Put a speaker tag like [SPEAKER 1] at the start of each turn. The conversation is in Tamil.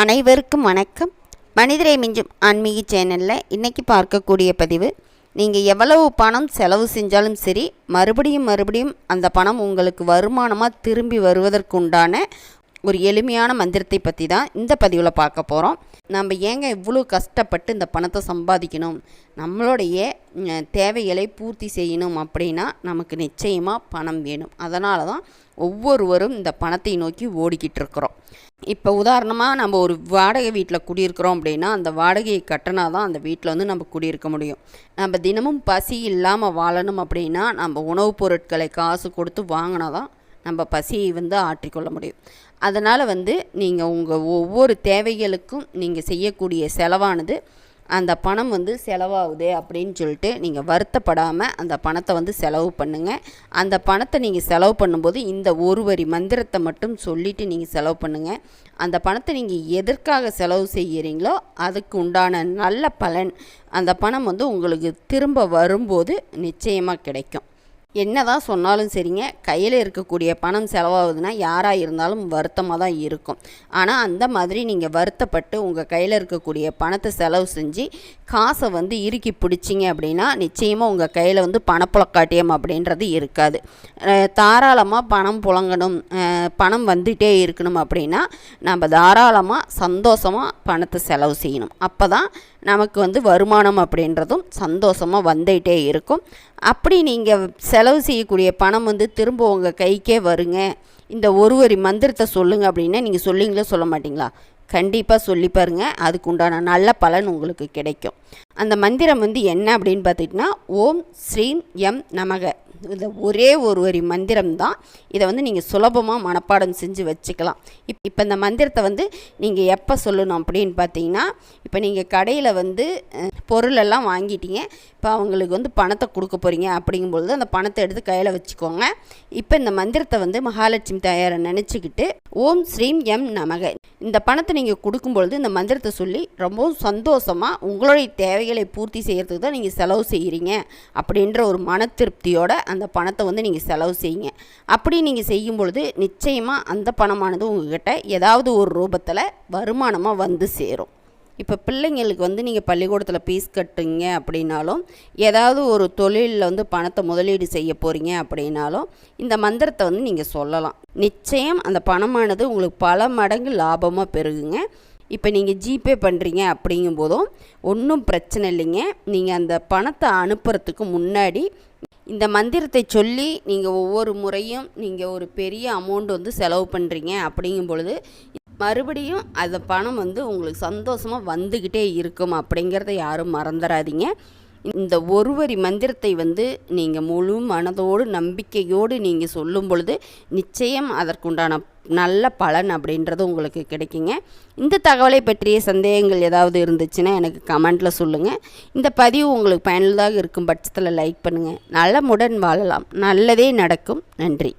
[SPEAKER 1] அனைவருக்கும் வணக்கம். மனிதரை மிஞ்சும் ஆன்மீக சேனலில் இன்றைக்கி பார்க்கக்கூடிய பதிவு நீங்கள் எவ்வளவு பணம் செலவு செஞ்சாலும் சரி மறுபடியும் மறுபடியும் அந்த பணம் உங்களுக்கு வருமானமாக திரும்பி வருவதற்குண்டான ஒரு எளிமையான மந்திரத்தை பற்றி தான் இந்த பதிவில் பார்க்க போகிறோம் நம்ம ஏங்க இவ்வளோ கஷ்டப்பட்டு இந்த பணத்தை சம்பாதிக்கணும்? நம்மளுடைய தேவைகளை பூர்த்தி செய்யணும் அப்படின்னா நமக்கு நிச்சயமாக பணம் வேணும். அதனால தான் ஒவ்வொருவரும் இந்த பணத்தை நோக்கி ஓடிக்கிட்டு இருக்கிறோம். இப்போ உதாரணமாக நம்ம ஒரு வாடகை வீட்டில் குடியிருக்கிறோம் அப்படின்னா அந்த வாடகையை கட்டினா தான் அந்த வீட்டில் வந்து நம்ம குடியிருக்க முடியும். நம்ம தினமும் பசி இல்லாமல் வாழணும் அப்படின்னா நம்ம உணவுப் பொருட்களை காசு கொடுத்து வாங்கினா தான் நம்ம பசியை வந்து ஆற்றிக்கொள்ள முடியும். அதனால் வந்து நீங்கள் உங்கள் ஒவ்வொரு தேவைகளுக்கும் நீங்கள் செய்யக்கூடிய செலவானது அந்த பணம் வந்து செலவாகுது அப்படின்னு சொல்லிட்டு நீங்கள் வருத்தப்படாமல் அந்த பணத்தை வந்து செலவு பண்ணுங்கள் அந்த பணத்தை நீங்கள் செலவு பண்ணும்போது இந்த ஒரு வரி மந்திரத்தை மட்டும் சொல்லிவிட்டு நீங்கள் செலவு பண்ணுங்கள் அந்த பணத்தை நீங்கள் எதற்காக செலவு செய்கிறீங்களோ அதுக்கு உண்டான நல்ல பலன் அந்த பணம் வந்து உங்களுக்கு திரும்ப வரும்போது நிச்சயமாக கிடைக்கும். என்ன தான் சொன்னாலும் சரிங்க. கையில் இருக்கக்கூடிய பணம் செலவாகுதுன்னா யாராக இருந்தாலும் வருத்தமாக தான் இருக்கும். ஆனால் அந்த மாதிரி நீங்கள் வருத்தப்பட்டு உங்கள் கையில் இருக்கக்கூடிய பணத்தை செலவு செஞ்சு காசை வந்து இறுக்கி பிடிச்சிங்க அப்படின்னா நிச்சயமாக உங்கள் கையில் வந்து பணப்புழக்காட்டியம் அப்படின்றது இருக்காது. தாராளமாக பணம் புழங்கணும். பணம் வந்துகிட்டே இருக்கணும் அப்படின்னா நம்ம தாராளமாக சந்தோஷமாக பணத்தை செலவு செய்யணும். அப்போ தான் நமக்கு வந்து வருமானம் அப்படின்றதும் சந்தோஷமாக வந்துகிட்டே இருக்கும். அப்படி நீங்கள் செலவு செய்யக்கூடிய பணம் வந்து திரும்ப உங்கள் கைக்கே வருங்க. இந்த ஒரு வரி மந்திரத்தை சொல்லுங்கள் அப்படின்னா நீங்கள் சொல்லிங்களோ சொல்ல மாட்டீங்களா? கண்டிப்பாக சொல்லி பாருங்க. அதுக்கு உண்டான நல்ல பலன் உங்களுக்கு கிடைக்கும். அந்த மந்திரம் வந்து என்ன அப்படின்னு பார்த்துக்கிட்டிங்கன்னா ஓம் ஸ்ரீம் எம் நமக. இந்த ஒரே ஒரு வரி மந்திரம் தான் இதை வந்து நீங்கள் சுலபமாக மனப்பாடம் செஞ்சு வச்சுக்கலாம். இப் இப்போ இந்த மந்திரத்தை வந்து நீங்கள் எப்போ சொல்லணும் அப்படின்னு பார்த்தீங்கன்னா இப்போ நீங்கள் கடையில் வந்து பொருளெல்லாம் வாங்கிட்டீங்க. இப்போ அவங்களுக்கு வந்து பணத்தை கொடுக்க போகிறீங்க அப்படிங்கும்பொழுது அந்த பணத்தை எடுத்து கையில் வச்சுக்கோங்க. இப்போ இந்த மந்திரத்தை வந்து மகாலட்சுமி தாயாரை நினச்சிக்கிட்டு ஓம் ஸ்ரீம் எம் நமக. இந்த பணத்தை நீங்கள் கொடுக்கும்பொழுது இந்த மந்திரத்தை சொல்லி ரொம்பவும் சந்தோஷமாக உங்களுடைய தேவைகளை பூர்த்தி செய்கிறதுக்கு தான் நீங்கள் செலவு செய்கிறீங்க அப்படின்ற ஒரு மன திருப்தியோட அந்த பணத்தை வந்து நீங்கள் செலவு செய்யுங்க. அப்படி நீங்கள் செய்யும் பொழுது நிச்சயமாக அந்த பணமானது உங்ககிட்ட ஏதாவது ஒரு ரூபத்தில் வருமானமாக வந்து சேரும். இப்போ பிள்ளைங்களுக்கு வந்து நீங்கள் பள்ளிக்கூடத்தில் ஃபீஸ் கட்டுங்க அப்படின்னாலும் ஏதாவது ஒரு தொழிலில் வந்து பணத்தை முதலீடு செய்ய போகிறீங்க அப்படின்னாலும் இந்த மந்திரத்தை வந்து நீங்கள் சொல்லலாம். நிச்சயம் அந்த பணமானது உங்களுக்கு பல மடங்கு லாபமாக பெருகுங்க. இப்போ நீங்கள் ஜிபே பண்ணுறீங்க அப்படிங்கும்போதும் ஒன்றும் பிரச்சனை இல்லைங்க. நீங்கள் அந்த பணத்தை அனுப்புறதுக்கு முன்னாடி இந்த மந்திரத்தை சொல்லி நீங்கள் ஒவ்வொரு முறையும் நீங்கள் ஒரு பெரிய அமௌண்ட் வந்து செலவு பண்ணுறீங்க அப்படிங்கும் பொழுது மறுபடியும் அந்த பணம் வந்து உங்களுக்கு சந்தோஷமாக வந்துக்கிட்டே இருக்கும் அப்படிங்கிறத யாரும் மறந்துடாதீங்க. இந்த ஒரு வரி மந்திரத்தை வந்து நீங்கள் முழு மனதோடு நம்பிக்கையோடு நீங்கள் சொல்லும் பொழுது நிச்சயம் அதற்குண்டான நல்ல பலன் அப்படின்றது உங்களுக்கு கிடைக்குங்க. இந்த தகவலை பற்றிய சந்தேகங்கள் ஏதாவது இருந்துச்சுன்னா எனக்கு கமெண்ட்டில் சொல்லுங்கள் இந்த பதிவு உங்களுக்கு பயனுள்ளதாக இருக்கும் பட்சத்தில் லைக் பண்ணுங்கள் நலமுடன் வாழலாம். நல்லதே நடக்கும். நன்றி.